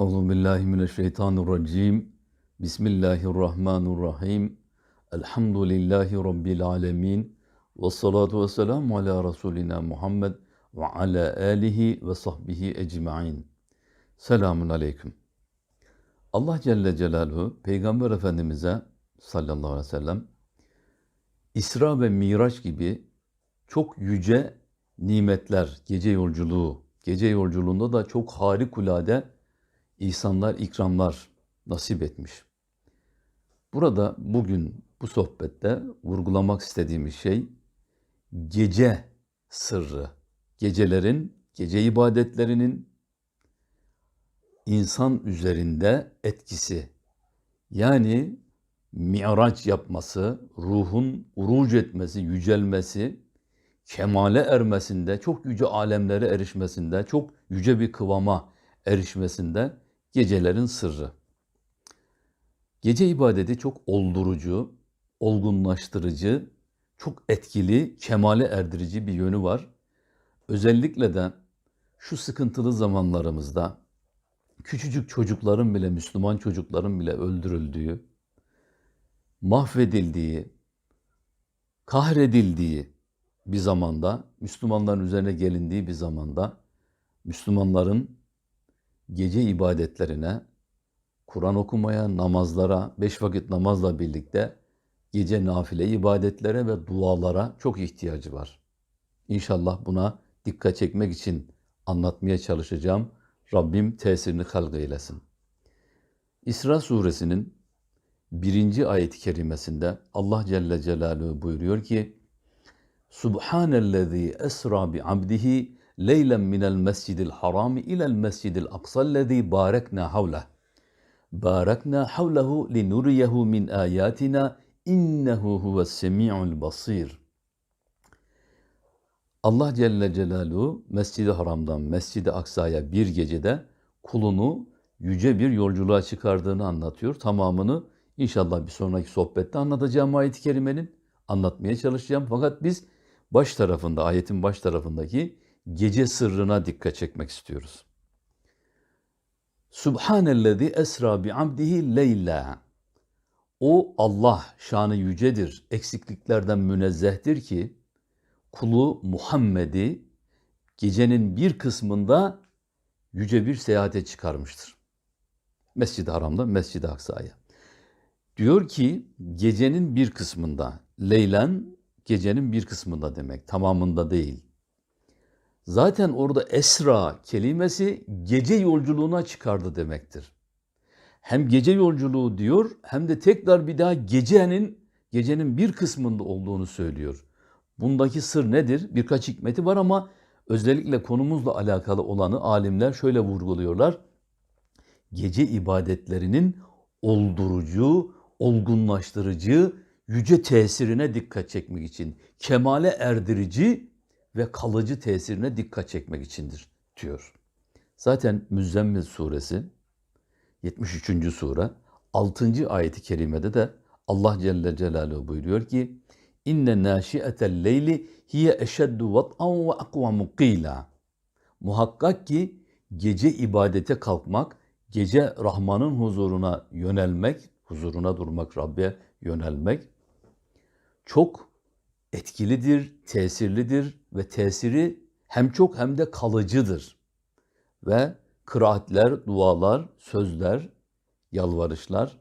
Euzu billahi mineşşeytanirracim. Bismillahirrahmanirrahim. Elhamdülillahi rabbil alamin. Ve salatu ve selamu ala Resulina Muhammed ve ala alihi ve sahbihi ecmaîn. Selamun aleyküm. Allah Celle Celaluhu Peygamber Efendimiz'e sallallahu aleyhi ve sellem İsra ve Miraç gibi çok yüce nimetler, gece yolculuğu, gece yolculuğunda da çok harikulade ihsanlar, ikramlar nasip etmiş. Burada bugün bu sohbette vurgulamak istediğimiz şey gece sırrı. Gecelerin, gece ibadetlerinin insan üzerinde etkisi. Yani mi'raç yapması, ruhun uruc etmesi, yücelmesi, kemale ermesinde, çok yüce alemlere erişmesinde, çok yüce bir kıvama erişmesinde gecelerin sırrı. Gece ibadeti çok oldurucu, olgunlaştırıcı, çok etkili, kemale erdirici bir yönü var. Özellikle de şu sıkıntılı zamanlarımızda küçücük çocukların bile, Müslüman çocukların bile öldürüldüğü, mahvedildiği, kahredildiği bir zamanda, Müslümanların üzerine gelindiği bir zamanda, Müslümanların gece ibadetlerine, Kur'an okumaya, namazlara, beş vakit namazla birlikte gece nafile ibadetlere ve dualara çok ihtiyacı var. İnşallah buna dikkat çekmek için anlatmaya çalışacağım. Rabbim tesirini halk eylesin. İsra suresinin birinci ayet-i kerimesinde Allah Celle Celaluhu buyuruyor ki Subhanellezi esra bi abdihi leylen minel mescidil harami ilel mescidil aksallezi barekna havleh. Barekna havlehu linuriyehu min ayatina innehu huves semi'ul basir. Allah Celle Celaluhu Mescid-i Haram'dan Mescid-i Aksa'ya bir gecede kulunu yüce bir yolculuğa çıkardığını anlatıyor. Tamamını inşallah bir sonraki sohbette anlatacağım ayet-i kerimenin. Anlatmaya çalışacağım. Fakat biz baş tarafında, ayetin baş tarafındaki gece sırrına dikkat çekmek istiyoruz. Subhanellezi esra bi abdihi leyla. O Allah şanı yücedir, eksikliklerden münezzehtir ki kulu Muhammed'i gecenin bir kısmında yüce bir seyahate çıkarmıştır. Mescid-i Haram'da Mescid-i Aksa'ya. Diyor ki gecenin bir kısmında, leylen gecenin bir kısmında demek, tamamında değil. Zaten orada esra kelimesi gece yolculuğuna çıkardı demektir. Hem gece yolculuğu diyor hem de tekrar bir daha gecenin gecenin bir kısmında olduğunu söylüyor. Bundaki sır nedir? Birkaç hikmeti var ama özellikle konumuzla alakalı olanı alimler şöyle vurguluyorlar. Gece ibadetlerinin oldurucu, olgunlaştırıcı, yüce tesirine dikkat çekmek için, kemale erdirici ve kalıcı tesirine dikkat çekmek içindir diyor. Zaten Müzzemmil suresi 73. sure 6. ayeti kerimede de Allah Celle Celaluhu buyuruyor ki İnne naşiyetel leyli hiye eşeddu vat'an ve akvamu qila. Muhakkak ki gece ibadete kalkmak, gece Rahman'ın huzuruna yönelmek, huzuruna durmak, Rabbe yönelmek çok etkilidir, tesirlidir ve tesiri hem çok hem de kalıcıdır. Ve kıraatler, dualar, sözler, yalvarışlar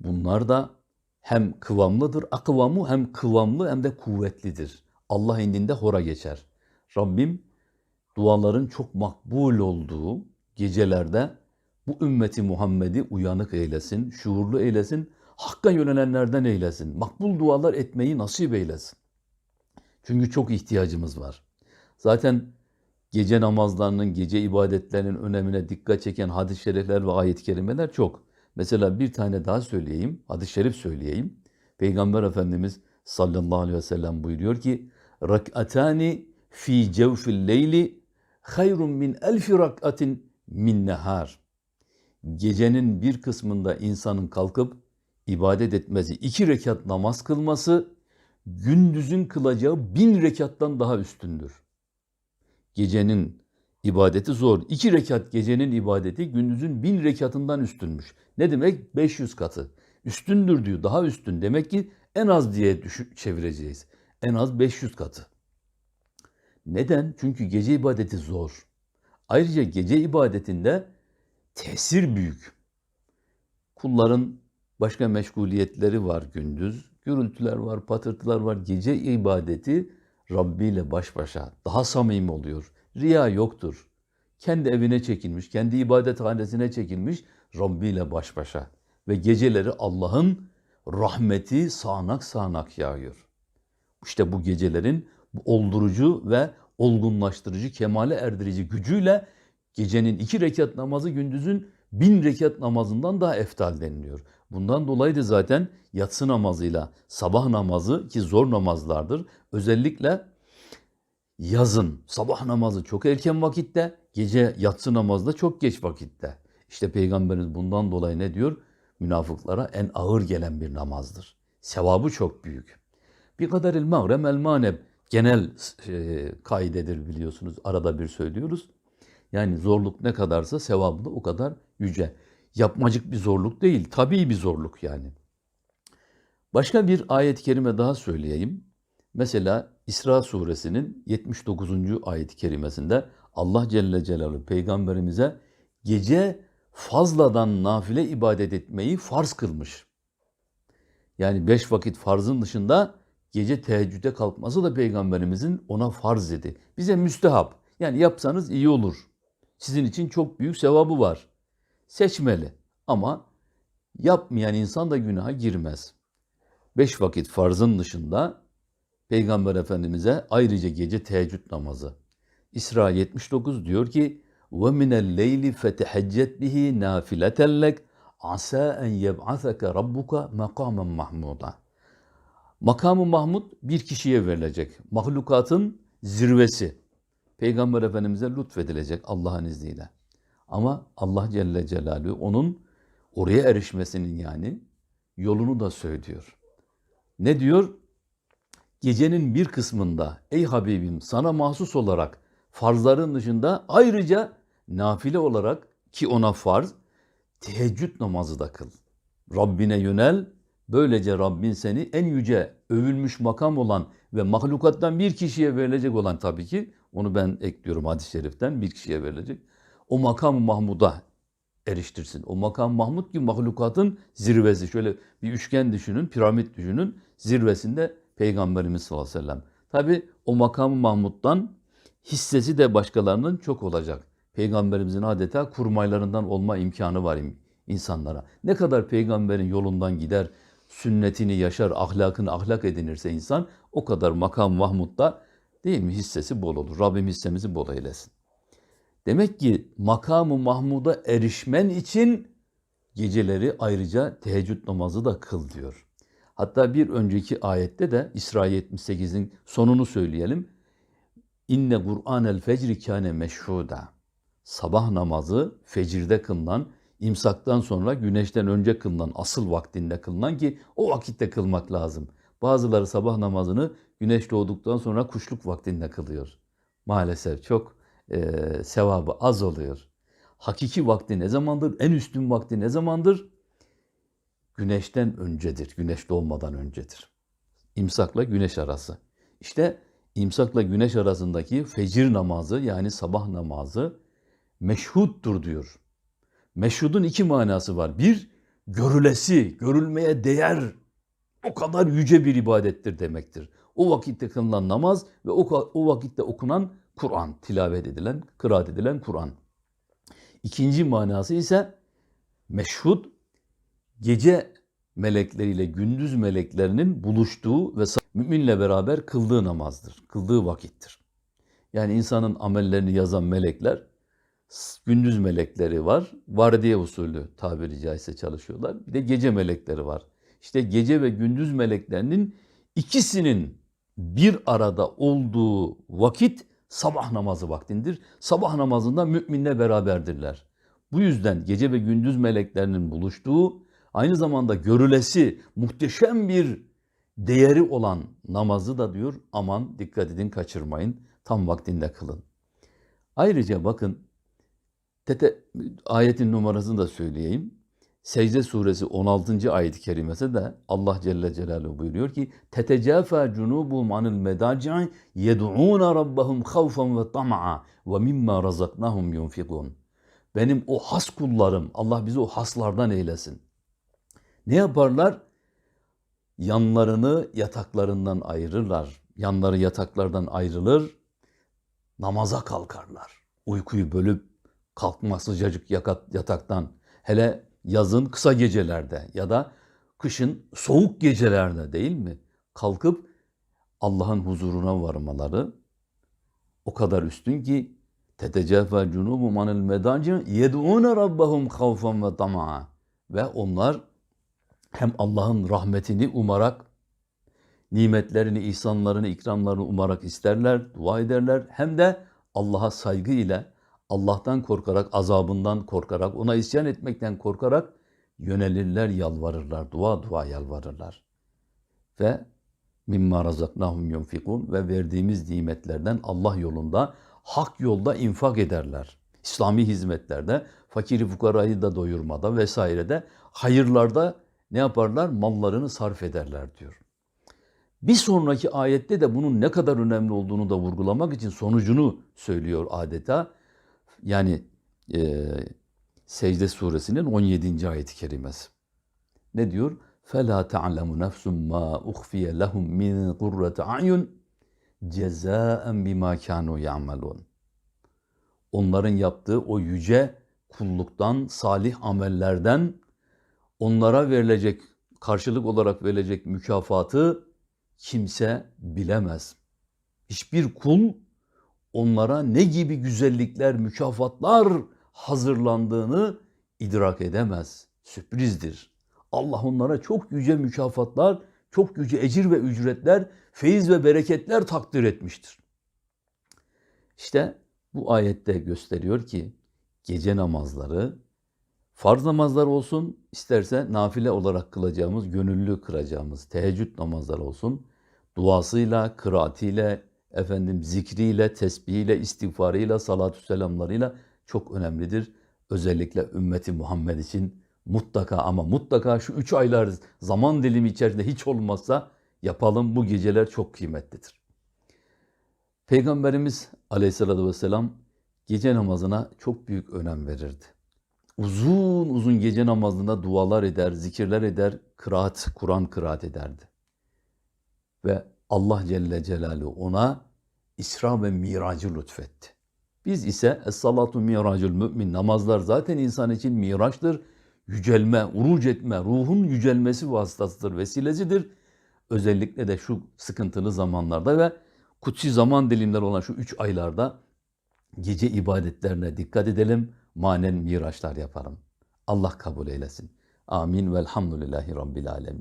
bunlar da hem kıvamlıdır, akıvamı hem kıvamlı hem de kuvvetlidir. Allah indinde hora geçer. Rabbim duaların çok makbul olduğu gecelerde bu ümmeti Muhammed'i uyanık eylesin, şuurlu eylesin, Hakka yönelenlerden eylesin. Makbul dualar etmeyi nasip eylesin. Çünkü çok ihtiyacımız var. Zaten gece namazlarının, gece ibadetlerinin önemine dikkat çeken hadis-i şerifler ve ayet-i kerimeler çok. Mesela bir tane daha söyleyeyim, hadis-i şerif söyleyeyim. Peygamber Efendimiz sallallahu aleyhi ve sellem buyuruyor ki rak'atani fi cevfil leyli hayrun min elfi rak'atin min nehar. Gecenin bir kısmında insanın kalkıp ibadet etmesi, iki rekat namaz kılması gündüzün kılacağı bin rekattan daha üstündür. Gecenin ibadeti zor. İki rekat gecenin ibadeti gündüzün bin rekatından üstünmüş. Ne demek? 500 katı. Üstündür diyor. Daha üstün. Demek ki en az diye düşün, çevireceğiz. En az 500 katı. Neden? Çünkü gece ibadeti zor. Ayrıca gece ibadetinde tesir büyük. Kulların başka meşguliyetleri var gündüz. Gürültüler var, patırtılar var. Gece ibadeti Rabbi ile baş başa daha samimi oluyor. Riya yoktur. Kendi evine çekilmiş, kendi ibadethanesine çekilmiş Rabbi ile baş başa. Ve geceleri Allah'ın rahmeti sağanak sağanak yağıyor. İşte bu gecelerin oldurucu ve olgunlaştırıcı, kemale erdirici gücüyle gecenin iki rekat namazı gündüzün bin rekat namazından daha eftal deniliyor. Bundan dolayı da zaten yatsı namazıyla sabah namazı ki zor namazlardır. Özellikle yazın sabah namazı çok erken vakitte, gece yatsı namazı da çok geç vakitte. İşte Peygamberimiz bundan dolayı ne diyor? Münafıklara en ağır gelen bir namazdır. Sevabı çok büyük. Bir kadar el mağrem el maneb genel e, kaidedir biliyorsunuz. Arada bir söylüyoruz. Yani zorluk ne kadarsa sevabı da o kadar yüce. Yapmacık bir zorluk değil, tabii bir zorluk yani. Başka bir ayet-i kerime daha söyleyeyim. Mesela İsra suresinin 79. ayet-i kerimesinde Allah Celle Celaluhu peygamberimize gece fazladan nafile ibadet etmeyi farz kılmış. Yani beş vakit farzın dışında gece teheccüde kalkması da peygamberimizin ona farz dedi. Bize müstehap. Yani yapsanız iyi olur. Sizin için çok büyük sevabı var Seçmeli ama yapmayan insan da günaha girmez. Beş vakit farzın dışında Peygamber Efendimiz'e ayrıca gece teheccüd namazı. İsra 79 diyor ki وَمِنَ اللَّيْلِ فَتَحَجَّتْ بِهِ نَافِلَةً لَكَ عَسَى اَنْ يَبْعَثَكَ رَبُّكَ مَقَامًا مَحْمُودًا Makamı Mahmud bir kişiye verilecek. Mahlukatın zirvesi. Peygamber Efendimiz'e lütfedilecek Allah'ın izniyle. Ama Allah Celle Celaluhu onun oraya erişmesinin yani yolunu da söylüyor. Ne diyor? Gecenin bir kısmında ey Habibim sana mahsus olarak farzların dışında ayrıca nafile olarak ki ona farz teheccüd namazı da kıl. Rabbine yönel. Böylece Rabbin seni en yüce övülmüş makam olan ve mahlukattan bir kişiye verilecek olan tabii ki onu ben ekliyorum hadis-i şeriften bir kişiye verilecek. O makam Mahmud'a eriştirsin. O makam Mahmud ki mahlukatın zirvesi. Şöyle bir üçgen düşünün, piramit düşünün. Zirvesinde Peygamberimiz sallallahu aleyhi ve sellem. Tabi o makam Mahmud'dan hissesi de başkalarının çok olacak. Peygamberimizin adeta kurmaylarından olma imkanı var insanlara. Ne kadar peygamberin yolundan gider, sünnetini yaşar, ahlakını ahlak edinirse insan o kadar makam Mahmud'da değil mi hissesi bol olur. Rabbim hissemizi bol eylesin. Demek ki makamı Mahmud'a erişmen için geceleri ayrıca teheccüd namazı da kıl diyor. Hatta bir önceki ayette de İsra 78'in sonunu söyleyelim. İnne Kur'anel fecri kâne meşhuda. Sabah namazı fecirde kılınan, imsaktan sonra güneşten önce kılınan, asıl vaktinde kılınan ki o vakitte kılmak lazım. Bazıları sabah namazını güneş doğduktan sonra kuşluk vaktinde kılıyor. Maalesef çok e, sevabı az oluyor. Hakiki vakti ne zamandır? En üstün vakti ne zamandır? Güneşten öncedir. Güneş doğmadan öncedir. İmsakla güneş arası. İşte imsakla güneş arasındaki fecir namazı yani sabah namazı meşhuttur diyor. Meşhudun iki manası var. Bir, görülesi, görülmeye değer o kadar yüce bir ibadettir demektir. O vakitte kılınan namaz ve o, o vakitte okunan Kur'an, tilavet edilen, kıraat edilen Kur'an. İkinci manası ise meşhud, gece melekleriyle gündüz meleklerinin buluştuğu ve müminle beraber kıldığı namazdır, kıldığı vakittir. Yani insanın amellerini yazan melekler, gündüz melekleri var, vardiya usulü tabiri caizse çalışıyorlar. Bir de gece melekleri var. İşte gece ve gündüz meleklerinin ikisinin bir arada olduğu vakit sabah namazı vaktindir. Sabah namazında müminle beraberdirler. Bu yüzden gece ve gündüz meleklerinin buluştuğu, aynı zamanda görülesi muhteşem bir değeri olan namazı da diyor aman dikkat edin kaçırmayın tam vaktinde kılın. Ayrıca bakın tete, ayetin numarasını da söyleyeyim. Secde suresi 16. ayet-i kerimesi de Allah Celle Celaluhu buyuruyor ki Tetecafa cunubuhum anil medaci'i yed'ûne rabbahum havfen ve tam'a ve mimma yunfikun. Benim o has kullarım, Allah bizi o haslardan eylesin. Ne yaparlar? Yanlarını yataklarından ayırırlar. Yanları yataklardan ayrılır, namaza kalkarlar. Uykuyu bölüp kalkma sıcacık yataktan. Hele yazın kısa gecelerde ya da kışın soğuk gecelerde değil mi? Kalkıp Allah'ın huzuruna varmaları o kadar üstün ki tetecafa cunubum anil medaci yed'ûne rabbahum havfen ve tama'a ve onlar hem Allah'ın rahmetini umarak nimetlerini, ihsanlarını, ikramlarını umarak isterler, dua ederler. Hem de Allah'a saygı ile, Allah'tan korkarak, azabından korkarak, ona isyan etmekten korkarak yönelirler, yalvarırlar, dua dua yalvarırlar. Ve mimma razaknahum yunfikun ve verdiğimiz nimetlerden Allah yolunda, hak yolda infak ederler. İslami hizmetlerde, fakiri fukarayı da doyurmada vesairede, hayırlarda ne yaparlar? Mallarını sarf ederler diyor. Bir sonraki ayette de bunun ne kadar önemli olduğunu da vurgulamak için sonucunu söylüyor adeta. Yani e, Secde suresinin 17. ayeti kerimesi. Ne diyor? فَلَا تَعْلَمُ نَفْسٌ مَا اُخْفِيَ لَهُمْ مِنْ قُرَّةِ عَيُّنْ جَزَاءً بِمَا كَانُوا يَعْمَلُونَ Onların yaptığı o yüce kulluktan, salih amellerden onlara verilecek, karşılık olarak verilecek mükafatı kimse bilemez. Hiçbir kul onlara ne gibi güzellikler, mükafatlar hazırlandığını idrak edemez. Sürprizdir. Allah onlara çok yüce mükafatlar, çok yüce ecir ve ücretler, feyiz ve bereketler takdir etmiştir. İşte bu ayette gösteriyor ki gece namazları farz namazlar olsun, isterse nafile olarak kılacağımız, gönüllü kılacağımız teheccüd namazlar olsun, duasıyla, kıraatiyle, efendim zikriyle, tesbihiyle, istiğfarıyla, salatü selamlarıyla çok önemlidir. Özellikle ümmeti Muhammed için mutlaka ama mutlaka şu üç aylar zaman dilimi içerisinde hiç olmazsa yapalım. Bu geceler çok kıymetlidir. Peygamberimiz aleyhissalatü vesselam gece namazına çok büyük önem verirdi. Uzun uzun gece namazında dualar eder, zikirler eder, kıraat, Kur'an kıraat ederdi. Ve Allah Celle Celaluhu ona İsra ve Miracı lütfetti. Biz ise Es-salatu miracül mümin namazlar zaten insan için miraçtır. Yücelme, uruc etme, ruhun yücelmesi vasıtasıdır, vesilesidir. Özellikle de şu sıkıntılı zamanlarda ve kutsi zaman dilimleri olan şu üç aylarda gece ibadetlerine dikkat edelim. Manen miraçlar yapalım. Allah kabul eylesin. Amin velhamdülillahi rabbil alemin.